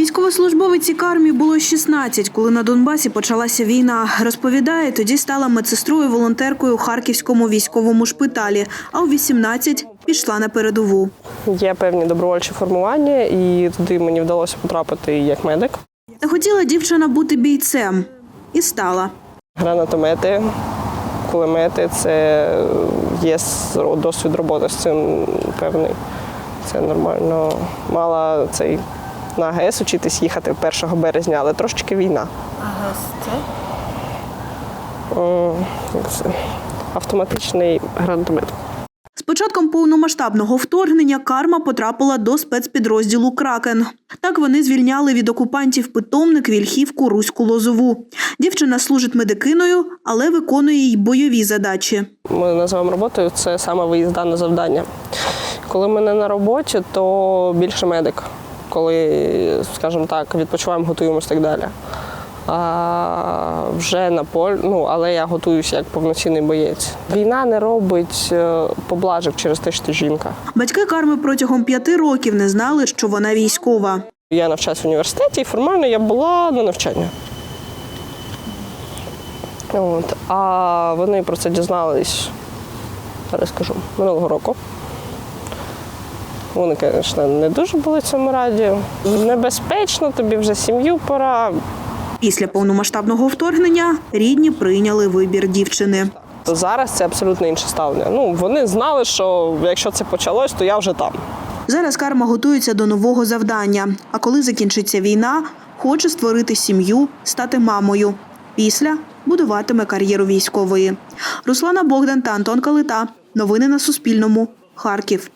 Військовослужбовиці Кармі було 16, коли на Донбасі почалася війна. Розповідає, тоді стала медсестрою волонтеркою у Харківському військовому шпиталі, а у 18 пішла на передову. Є певні добровольчі формування, і туди мені вдалося потрапити як медик. Та хотіла дівчина бути бійцем і стала. Гранатомети, кулемети це є досвід роботи з цим певний. Це нормально. Мала цей на АГС учитись їхати 1 березня, але трошечки війна. Ага, це? О, це? Автоматичний гранатомет. З початком повномасштабного вторгнення Карма потрапила до спецпідрозділу Кракен. Так вони звільняли від окупантів питомник, вільхівку, руську лозову. Дівчина служить медикиною, але виконує й бойові задачі. Ми називаємо роботою це саме виїзда на завдання. Коли ми не на роботі, то більше медик. Коли, скажімо так, відпочиваємо, готуємося і так далі. А вже на полі, ну але я готуюся як повноцінний боєць. Війна не робить е, поблажок через те, що ти жінка. Батьки Карми протягом п'яти років не знали, що вона військова. Я навчаюся в університеті, і формально я була на навчання. От. А вони про це дізнались, зараз скажу, минулого року. Вони, звісно, не дуже були цьому раді. Небезпечно, тобі вже сім'ю пора. Після повномасштабного вторгнення рідні прийняли вибір дівчини. То зараз це абсолютно інше ставлення. Ну, вони знали, що якщо це почалось, то я вже там. Зараз Карма готується до нового завдання. А коли закінчиться війна, хоче створити сім'ю, стати мамою. Після будуватиме кар'єру військової. Руслана Богдан та Антон Калита. Новини на Суспільному. Харків.